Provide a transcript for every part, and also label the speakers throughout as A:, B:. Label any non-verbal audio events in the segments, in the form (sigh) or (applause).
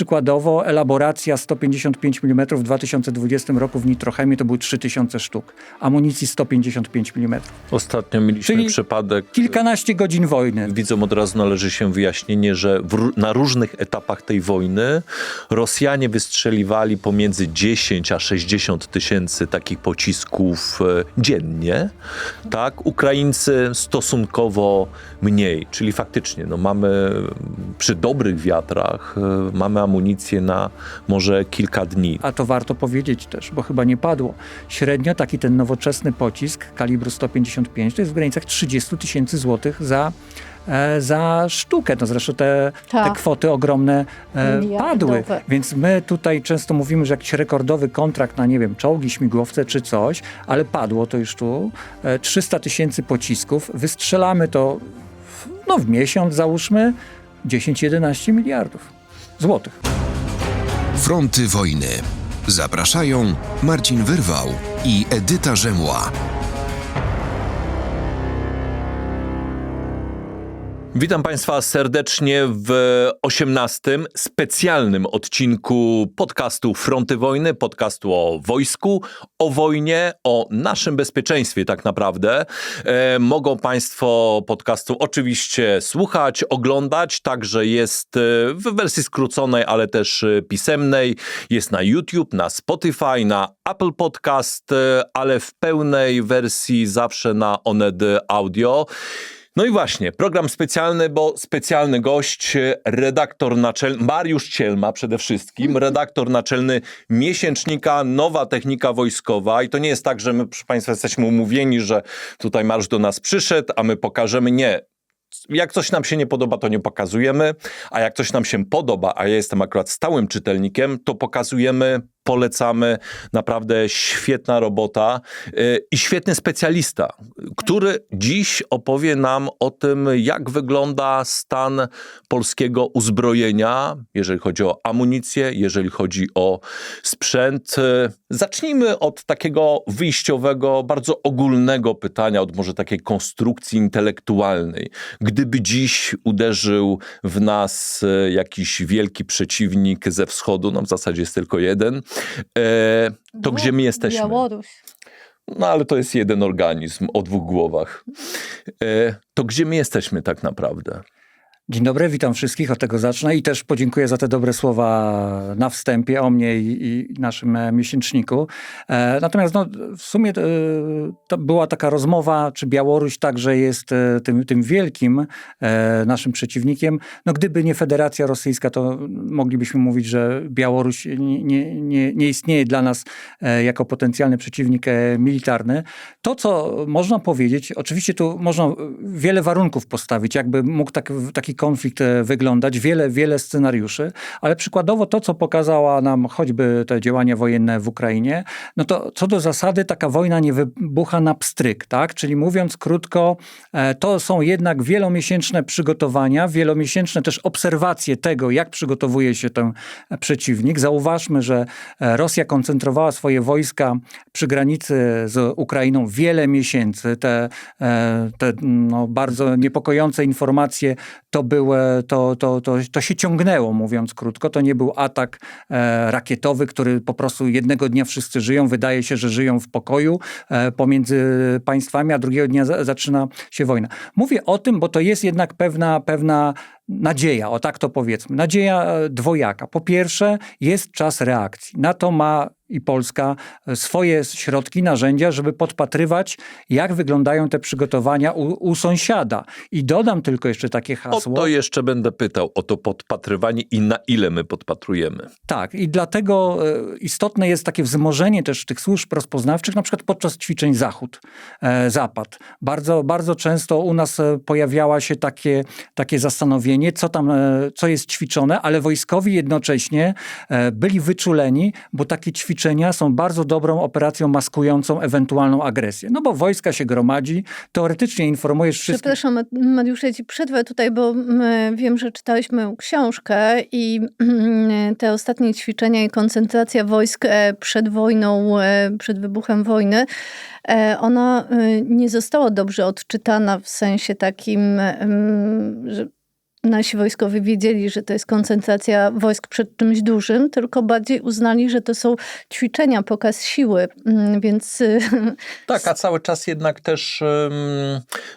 A: przykładowo elaboracja 155 mm w 2020 roku w Nitrochemie to były 3000 sztuk. Amunicji 155 mm.
B: Ostatnio mieliśmy
A: Czyli
B: przypadek.
A: Kilkanaście godzin wojny.
B: Widzom od razu należy się wyjaśnienie, że w, na różnych etapach tej wojny Rosjanie wystrzeliwali pomiędzy 10 a 60 tysięcy takich pocisków e, dziennie. Tak, Ukraińcy stosunkowo mniej, czyli faktycznie no, mamy przy dobrych wiatrach e, mamy amunicję na może kilka dni.
A: A to warto powiedzieć też, bo chyba nie padło. Średnio taki ten nowoczesny pocisk kalibru 155 to jest w granicach 30 tysięcy złotych za, e, za sztukę. No zresztą te, te
C: Tak.
A: kwoty ogromne e, padły. Więc my tutaj często mówimy, że jakiś rekordowy kontrakt na, nie wiem, czołgi, śmigłowce czy coś, ale padło to już tu. E, 300 tysięcy pocisków. Wystrzelamy to w, no, w miesiąc, załóżmy, 10-11 miliardów złotych.
D: Fronty wojny. Zapraszają Marcin Wyrwał i Edyta Rzemła.
B: Witam Państwa serdecznie w 18 specjalnym odcinku podcastu Fronty Wojny, podcastu o wojsku, o wojnie, o naszym bezpieczeństwie tak naprawdę. E, mogą Państwo podcastu oczywiście słuchać, oglądać, także jest e, w wersji skróconej, ale też e, pisemnej. Jest na YouTube, na Spotify, na Apple Podcast, e, ale w pełnej wersji zawsze na Oned Audio. No i właśnie, program specjalny, bo specjalny gość, redaktor naczelny, Mariusz Cielma przede wszystkim, redaktor naczelny miesięcznika Nowa Technika Wojskowa. I to nie jest tak, że my, proszę Państwa, jesteśmy umówieni, że tutaj Mariusz do nas przyszedł, a my pokażemy. Nie. Jak coś nam się nie podoba, to nie pokazujemy, a jak coś nam się podoba, a ja jestem akurat stałym czytelnikiem, to pokazujemy, polecamy. Naprawdę świetna robota yy, i świetny specjalista, który dziś opowie nam o tym, jak wygląda stan polskiego uzbrojenia, jeżeli chodzi o amunicję, jeżeli chodzi o sprzęt. Yy, Zacznijmy od takiego wyjściowego, bardzo ogólnego pytania, od może takiej konstrukcji intelektualnej. Gdyby dziś uderzył w nas e, jakiś wielki przeciwnik ze wschodu, no w zasadzie jest tylko jeden, to gdzie my jesteśmy?
C: Białoruś.
B: No ale to jest jeden organizm o dwóch głowach. E, to gdzie my jesteśmy tak naprawdę?
A: Dzień dobry, witam wszystkich, od tego zacznę i też podziękuję za te dobre słowa na wstępie o mnie i, i naszym e, miesięczniku. E, natomiast no, w sumie e, to była taka rozmowa, czy Białoruś także jest e, tym, tym wielkim e, naszym przeciwnikiem. No gdyby nie Federacja Rosyjska, to moglibyśmy mówić, że Białoruś nie, nie, nie, nie istnieje dla nas e, jako potencjalny przeciwnik militarny. To, co można powiedzieć, oczywiście tu można wiele warunków postawić, jakby mógł tak, taki konflikt e, wyglądać, wiele, wiele scenariuszy, ale przykładowo to, co pokazała nam choćby te działania wojenne w Ukrainie, no to co do zasady taka wojna nie wybucha na pstryk, tak? Czyli mówiąc krótko, e, to są jednak wielomiesięczne przygotowania, wielomiesięczne też obserwacje tego, jak przygotowuje się ten przeciwnik. Zauważmy, że e, Rosja koncentrowała swoje wojska przy granicy z Ukrainą wiele miesięcy. Te, te no, bardzo niepokojące informacje to były, to, to, to, to się ciągnęło, mówiąc krótko. To nie był atak e, rakietowy, który po prostu jednego dnia wszyscy żyją. Wydaje się, że żyją w pokoju e, pomiędzy państwami, a drugiego dnia za, zaczyna się wojna. Mówię o tym, bo to jest jednak pewna, pewna nadzieja, o tak to powiedzmy. Nadzieja e, dwojaka. Po pierwsze, jest czas reakcji. Na to ma i Polska e, swoje środki, narzędzia, żeby podpatrywać, jak wyglądają te przygotowania u, u sąsiada. I dodam tylko jeszcze takie
B: O
A: hasło.
B: to jeszcze będę pytał, o to podpatrywanie i na ile my podpatrujemy.
A: Tak, i dlatego e, istotne jest takie wzmożenie też tych służb rozpoznawczych, na przykład podczas ćwiczeń Zachód, Zapad. Bardzo, bardzo często u nas pojawiała się takie, takie zastanowienie, co tam, e, co jest ćwiczone, ale wojskowi jednocześnie e, byli wyczuleni, bo takie ćwiczenia są bardzo dobrą operacją maskującą ewentualną agresję. No bo wojska się gromadzi, teoretycznie informujesz wszystkich.
C: Przepraszam, Mariusz, ja ci przerwę tutaj, bo wiem, że czytaliśmy książkę i mm, te ostatnie ćwiczenia i koncentracja wojsk e, przed wojną, przed wybuchem wojny, ona nie została dobrze odczytana w sensie takim, że nasi wojskowi wiedzieli, że to jest koncentracja wojsk przed czymś dużym, tylko bardziej uznali, że to są ćwiczenia, pokaz siły, Mm, więc (laughs)
B: Tak, a cały czas jednak też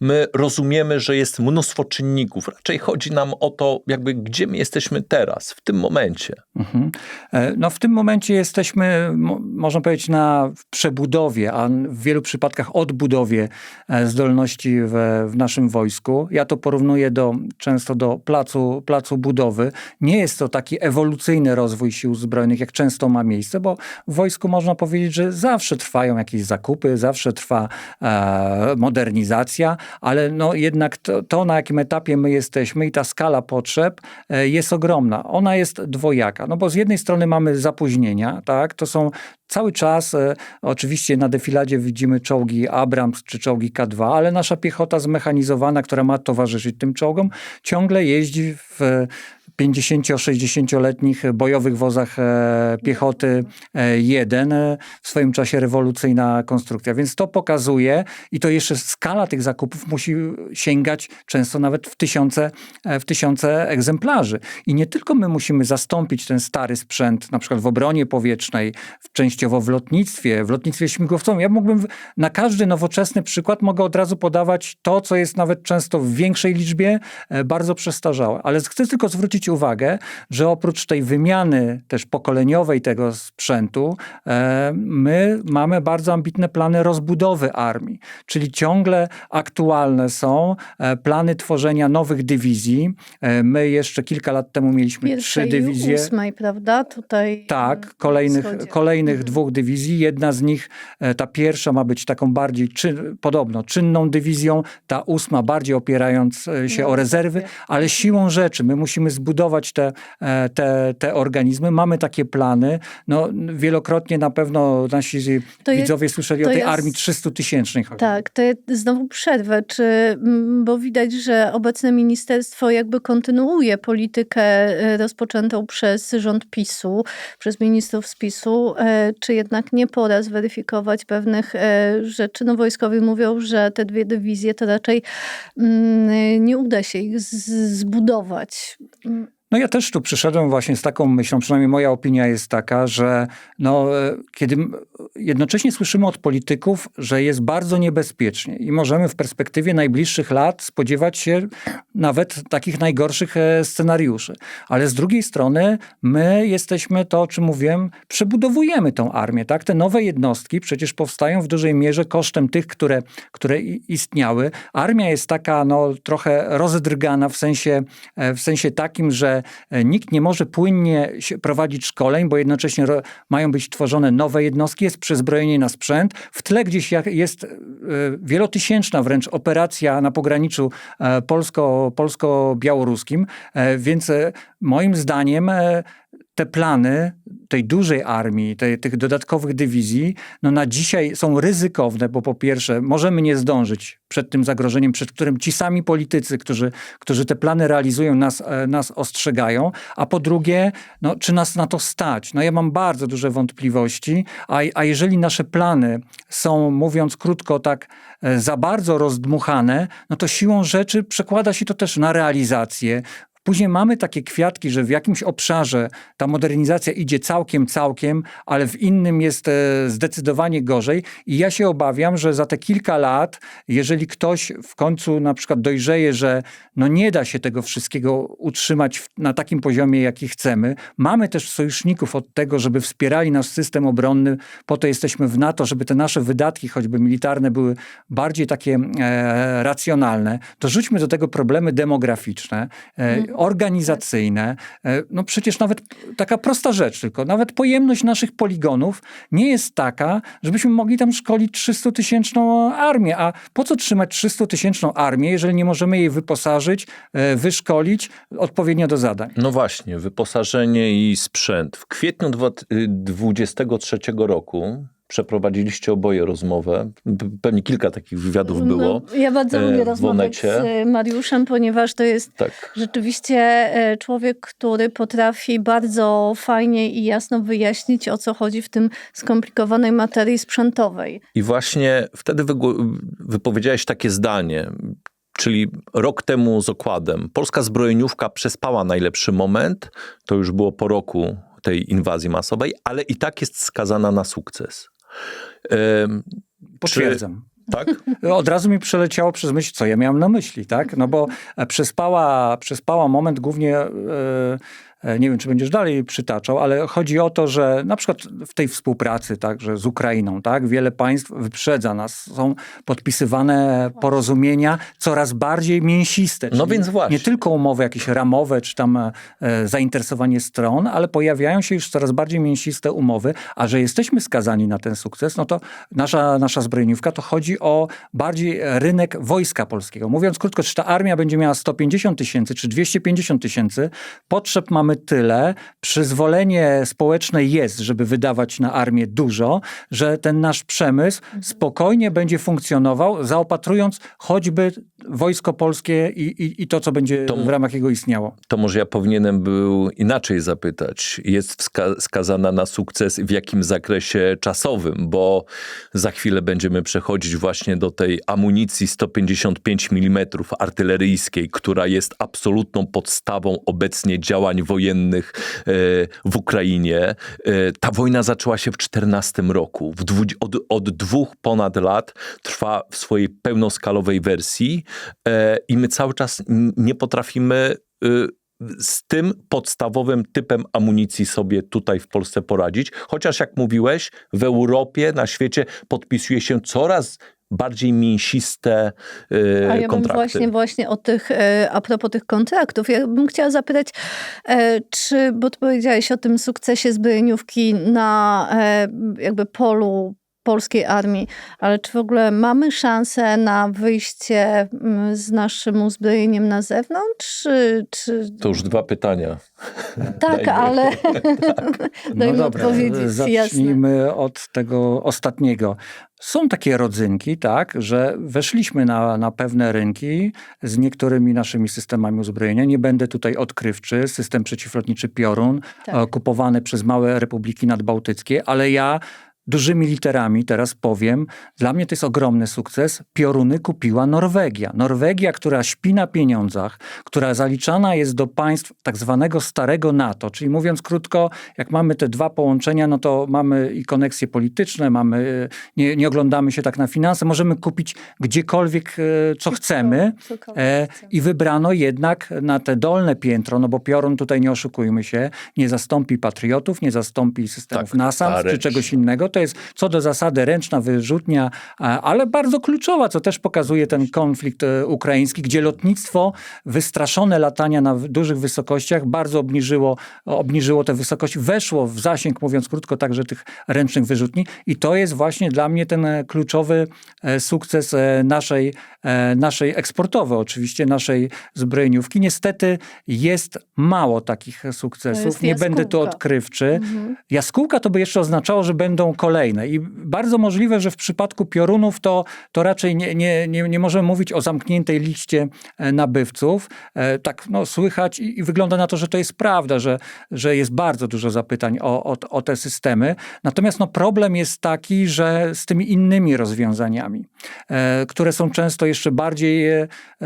B: my rozumiemy, że jest mnóstwo czynników. Raczej chodzi nam o to, jakby gdzie my jesteśmy teraz, w tym momencie.
A: Mhm. E, No w tym momencie jesteśmy, mo- można powiedzieć, na w przebudowie, a w wielu przypadkach odbudowie e, zdolności w, w naszym wojsku. Ja to porównuję do, często do placu, placu budowy. Nie jest to taki ewolucyjny rozwój sił zbrojnych, jak często ma miejsce, bo w wojsku można powiedzieć, że zawsze trwają jakieś zakupy, zawsze trwa e, modernizacja, ale no jednak to, to, na jakim etapie my jesteśmy i ta skala potrzeb e, jest ogromna. Ona jest dwojaka, no bo z jednej strony mamy zapóźnienia, tak, to są cały czas, e, oczywiście na defiladzie widzimy czołgi Abrams czy czołgi K2, ale nasza piechota zmechanizowana, która ma towarzyszyć tym czołgom, ciągle jeździ w 50-60-letnich bojowych wozach e, piechoty e, 1, e, w swoim czasie rewolucyjna konstrukcja. Więc to pokazuje i to jeszcze skala tych zakupów musi sięgać często nawet w tysiące, w tysiące egzemplarzy. I nie tylko my musimy zastąpić ten stary sprzęt, na przykład w obronie powietrznej, częściowo w lotnictwie, w lotnictwie śmigłowcowym. Ja mógłbym na każdy nowoczesny przykład mogę od razu podawać to, co jest nawet często w większej liczbie bardzo przestarzałe. Ale chcę tylko zwrócić uwagę, że oprócz tej wymiany też pokoleniowej tego sprzętu, e, my mamy bardzo ambitne plany rozbudowy armii, czyli ciągle aktualne są e, plany tworzenia nowych dywizji. E, My jeszcze kilka lat temu mieliśmy trzy
C: pierwszej i
A: dywizje.
C: ósmej, prawda? Tutaj
A: Tak, kolejnych, kolejnych
C: Mhm.
A: dwóch dywizji. Jedna z nich, ta pierwsza ma być taką bardziej czyn, podobno czynną dywizją, ta ósma bardziej opierając się
C: Na
A: o rezerwy, ale siłą rzeczy my musimy zbudować te, e, te, te organizmy. Mamy takie plany. No, wielokrotnie na pewno nasi
C: To
A: widzowie słyszeli o tej
C: jest-
A: armii 300-tysięcznej.
C: Tak, to ja znowu przerwę, czy, mm, bo widać, że obecne ministerstwo jakby kontynuuje politykę e, rozpoczętą przez rząd PiSu, przez ministrów z PiSu, e, czy jednak nie pora zweryfikować pewnych rzeczy. No wojskowi mówią, że te dwie dywizje to raczej mm, nie uda się ich zbudować.
A: No ja też tu przyszedłem właśnie z taką myślą, przynajmniej moja opinia jest taka, że no, kiedy jednocześnie słyszymy od polityków, że jest bardzo niebezpiecznie i możemy w perspektywie najbliższych lat spodziewać się nawet takich najgorszych e, scenariuszy. Ale z drugiej strony my jesteśmy to, o czym mówiłem, przebudowujemy tą armię. Tak? Te nowe jednostki przecież powstają w dużej mierze kosztem tych, które, które istniały. Armia jest taka no, trochę rozdrgana w sensie, e, w sensie takim, że e, nikt nie może płynnie prowadzić szkoleń, bo jednocześnie mają być tworzone nowe jednostki, jest przezbrojenie na sprzęt. W tle gdzieś jest e, wielotysięczna wręcz operacja na pograniczu e, polsko, polsko-białoruskim, więc moim zdaniem te plany tej dużej armii, tej, tych dodatkowych dywizji, no na dzisiaj są ryzykowne, bo po pierwsze możemy nie zdążyć przed tym zagrożeniem, przed którym ci sami politycy, którzy, którzy te plany realizują, nas, e, nas ostrzegają, a po drugie, no, czy nas na to stać? No ja mam bardzo duże wątpliwości, a, a jeżeli nasze plany są, mówiąc krótko, tak e, za bardzo rozdmuchane, no to siłą rzeczy przekłada się to też na realizację. Później mamy takie kwiatki, że w jakimś obszarze ta modernizacja idzie całkiem, całkiem, ale w innym jest e, zdecydowanie gorzej. I ja się obawiam, że za te kilka lat, jeżeli ktoś w końcu na przykład dojrzeje, że no nie da się tego wszystkiego utrzymać na takim poziomie, jaki chcemy, mamy też sojuszników od tego, żeby wspierali nasz system obronny, po to jesteśmy w NATO, żeby te nasze wydatki, choćby militarne, były bardziej takie e, racjonalne, to rzućmy do tego problemy demograficzne, e, organizacyjne. E, no przecież nawet taka prosta rzecz tylko, nawet pojemność naszych poligonów nie jest taka, żebyśmy mogli tam szkolić 300-tysięczną armię. A po co trzymać 300-tysięczną armię, jeżeli nie możemy jej wyposażyć, e, wyszkolić odpowiednio do zadań?
B: No właśnie, wyposażenie i sprzęt. W kwietniu 2023 roku przeprowadziliście oboje rozmowę. Pewnie kilka takich wywiadów było.
C: No, ja bardzo
B: e,
C: lubię rozmawiać z e, Mariuszem, ponieważ to jest
B: Tak.
C: rzeczywiście e, człowiek, który potrafi bardzo fajnie i jasno wyjaśnić, o co chodzi w tym skomplikowanej materii sprzętowej.
B: I właśnie wtedy wypowiedziałeś takie zdanie. czyli rok temu z okładem, polska zbrojeniówka przespała najlepszy moment, to już było po roku tej inwazji masowej, ale i tak jest skazana na sukces.
A: Potwierdzam.
B: tak? (laughs)
A: Od razu mi przeleciało przez myśl, co ja miałem na myśli, tak? No bo e, przespała, przespała moment głównie, e, nie wiem, czy będziesz dalej przytaczał, ale chodzi o to, że na przykład w tej współpracy, tak, że z Ukrainą, tak, wiele państw wyprzedza nas, są podpisywane porozumienia coraz bardziej mięsiste.
B: No więc właśnie.
A: Nie tylko umowy jakieś ramowe, czy tam e, e, zainteresowanie stron, ale pojawiają się już coraz bardziej mięsiste umowy, a że jesteśmy skazani na ten sukces, no to nasza, nasza zbrojeniówka to chodzi o bardziej rynek wojska polskiego. Mówiąc krótko, czy ta armia będzie miała 150 tysięcy, czy 250 tysięcy, potrzeb mamy tyle, przyzwolenie społeczne jest, żeby wydawać na armię dużo, że ten nasz przemysł spokojnie będzie funkcjonował, zaopatrując choćby wojsko polskie i, i, i to, co będzie
B: To-
A: w ramach jego istniało.
B: To może ja powinienem był inaczej zapytać. Jest wska- skazana na sukces w jakim zakresie czasowym, bo za chwilę będziemy przechodzić właśnie do tej amunicji 155 mm artyleryjskiej, która jest absolutną podstawą obecnie działań wojennych e, w Ukrainie. E, ta wojna zaczęła się w 14 roku. Od, od dwóch ponad lat trwa w swojej pełnoskalowej wersji e, i my cały czas nie potrafimy y, z tym podstawowym typem amunicji sobie tutaj w Polsce poradzić. Chociaż jak mówiłeś, w Europie, na świecie podpisuje się coraz bardziej mięsiste y,
C: A ja bym
B: kontrakty.
C: właśnie, właśnie o tych, e, a propos tych kontraktów, ja bym chciała zapytać, e, czy, bo ty powiedziałeś o tym sukcesie zbrojeniówki na e, jakby polu polskiej armii, ale czy w ogóle mamy szansę na wyjście mm, z naszym uzbrojeniem na zewnątrz? Czy, czy...
B: To już dwa pytania.
C: Tak,
B: Dajmy.
C: ale (laughs) daj mi odpowiedzieć, jasne.
A: zacznijmy od tego ostatniego. Są takie rodzynki, tak, że weszliśmy na, na pewne rynki z niektórymi naszymi systemami uzbrojenia. Nie będę tutaj odkrywczy. System przeciwlotniczy Piorun,
C: Tak.
A: e, kupowany przez małe republiki nadbałtyckie, ale ja dużymi literami teraz powiem, dla mnie to jest ogromny sukces. Pioruny kupiła Norwegia. Norwegia, która śpi na pieniądzach, która zaliczana jest do państw tak zwanego starego NATO, czyli mówiąc krótko, jak mamy te dwa połączenia, no to mamy i koneksje polityczne, mamy, nie, nie oglądamy się tak na finanse, możemy kupić gdziekolwiek, e, co chcemy. E. I wybrano jednak na te dolne piętro, no bo Piorun tutaj nie oszukujmy się, nie zastąpi patriotów, nie zastąpi systemów
B: Tak,
A: NASAMS
B: ta
A: czy czegoś innego. To jest co do zasady ręczna wyrzutnia, ale bardzo kluczowa, co też pokazuje ten konflikt e, ukraiński, gdzie lotnictwo wystraszone latania na dużych wysokościach bardzo obniżyło, obniżyło te wysokości, weszło w zasięg, mówiąc krótko, także tych ręcznych wyrzutni i to jest właśnie dla mnie ten e, kluczowy e, sukces naszej, naszej eksportowy, oczywiście naszej zbrojeniówki. Niestety jest mało takich sukcesów. Nie będę tu odkrywczy.
C: Mhm.
A: Jaskółka to by jeszcze oznaczało, że będą kolejne. I bardzo możliwe, że w przypadku piorunów to, to raczej nie, nie, nie, nie możemy mówić o zamkniętej liście e, nabywców. E, Tak no, słychać i, i wygląda na to, że to jest prawda, że, że jest bardzo dużo zapytań o, o, o te systemy. Natomiast no, problem jest taki, że z tymi innymi rozwiązaniami, e, które są często jeszcze bardziej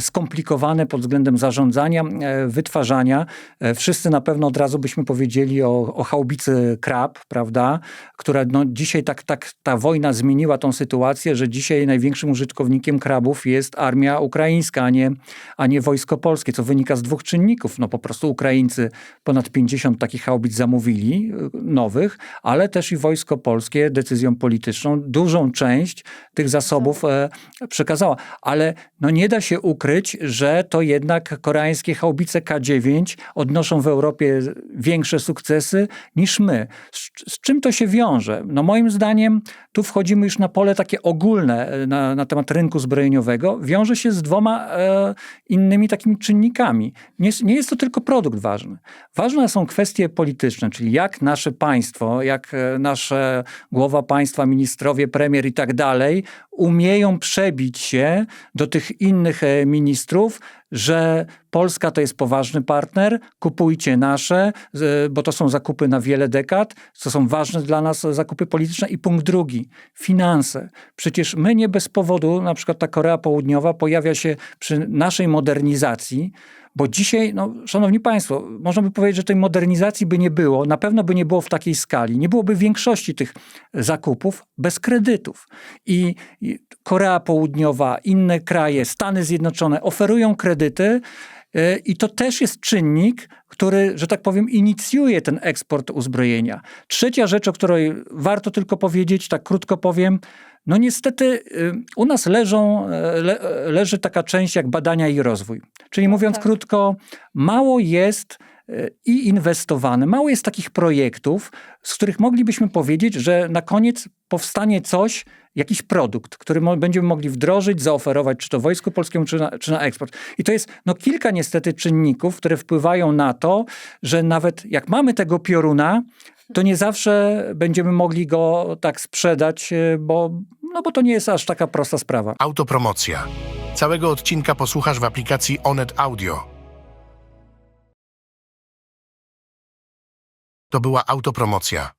A: skomplikowane pod względem zarządzania, wytwarzania. Wszyscy na pewno od razu byśmy powiedzieli o, o haubicy Krab, prawda, która no, dzisiaj tak, tak ta wojna zmieniła tą sytuację, że dzisiaj największym użytkownikiem krabów jest armia ukraińska, a nie, a nie wojsko polskie, co wynika z dwóch czynników. No po prostu Ukraińcy ponad 50 takich haubic zamówili, y, nowych, ale też i wojsko polskie decyzją polityczną dużą część tych zasobów e, przekazała. Ale no nie da się ukryć, że to jednak koreańskie haubice K9 odnoszą w Europie większe sukcesy niż my. Z, z czym to się wiąże? No moim zdaniem tu wchodzimy już na pole takie ogólne e, na, na temat rynku zbrojeniowego. Wiąże się z dwoma e, innymi takimi czynnikami. Nie, nie jest to tylko produkt ważny. Ważne są kwestie polityczne, czyli jak nasze państwo, jak e, nasze głowa państwa, ministrowie, premier i tak dalej umieją przebić się do tych innych e, ministrów, że Polska to jest poważny partner, kupujcie nasze, z- bo to są zakupy na wiele dekad, to są ważne dla nas zakupy polityczne. I punkt drugi, finanse. Przecież my nie bez powodu, na przykład ta Korea Południowa pojawia się przy naszej modernizacji, bo dzisiaj, no, szanowni państwo, można by powiedzieć, że tej modernizacji by nie było, na pewno by nie było w takiej skali, nie byłoby większości tych zakupów bez kredytów. I Korea Południowa, inne kraje, Stany Zjednoczone oferują kredyty, e, i to też jest czynnik, który, że tak powiem, inicjuje ten eksport uzbrojenia. Trzecia rzecz, o której warto tylko powiedzieć, tak krótko powiem, no niestety y, u nas leżą, e, le, e, leży taka część jak badania i rozwój. Czyli mówiąc
C: tak.
A: krótko, mało jest e, i inwestowane, mało jest takich projektów, z których moglibyśmy powiedzieć, że na koniec powstanie coś, jakiś produkt, który będziemy mogli wdrożyć, zaoferować, czy to Wojsku Polskiemu, czy na, czy na eksport. I to jest no, kilka niestety czynników, które wpływają na to, że nawet jak mamy tego pioruna, to nie zawsze będziemy mogli go tak sprzedać, e, bo, no, bo to nie jest aż taka prosta sprawa.
E: Autopromocja. Całego odcinka posłuchasz w aplikacji Onet Audio. To była autopromocja.